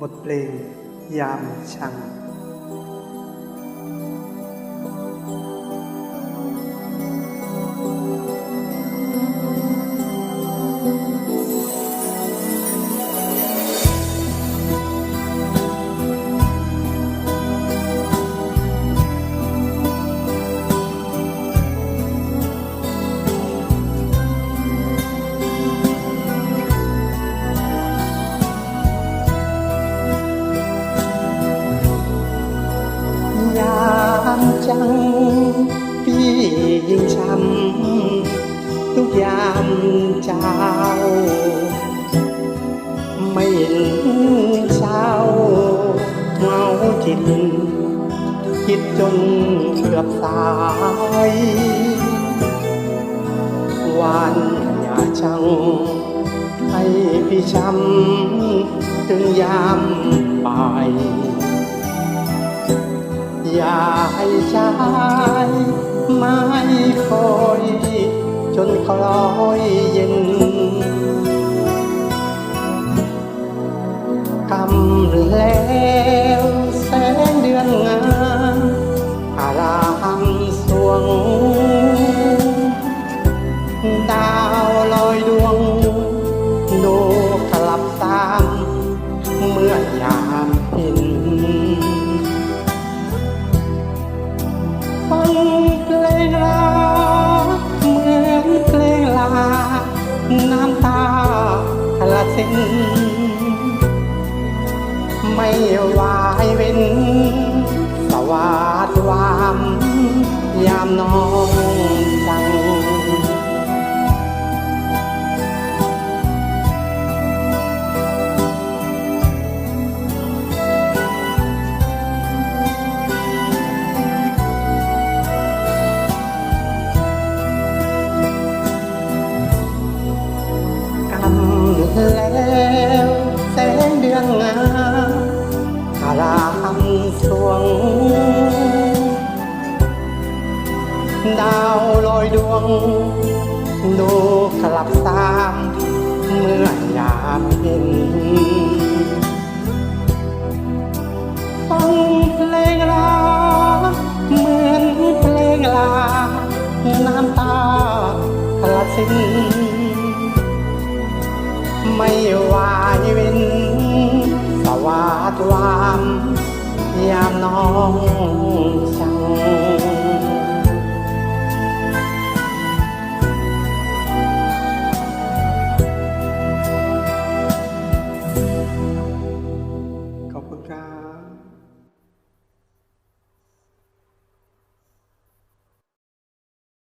บทเพลงยามชัง จัง พี่ยิ่งช้ำทุกยามเจ้า ไม่เห็นเช้าเงาจิตคิดจนเกือบสายวันอย่าชัง ให้พี่ช้ำถึงยามบ่าย อย่าให้ชายไม่คอยจนคล้อยเย็นกำหรือแล สิ้น ไม่วายเว้น สวาดวาม ยามน้อง ดาวลอยดวง ดูกลับตามเมื่อยามเห็นฟังเพลงรักเหมือนเพลงลา น้ำตาละสิ้นไม่วายเว้นสวาดวามยามน้องชัง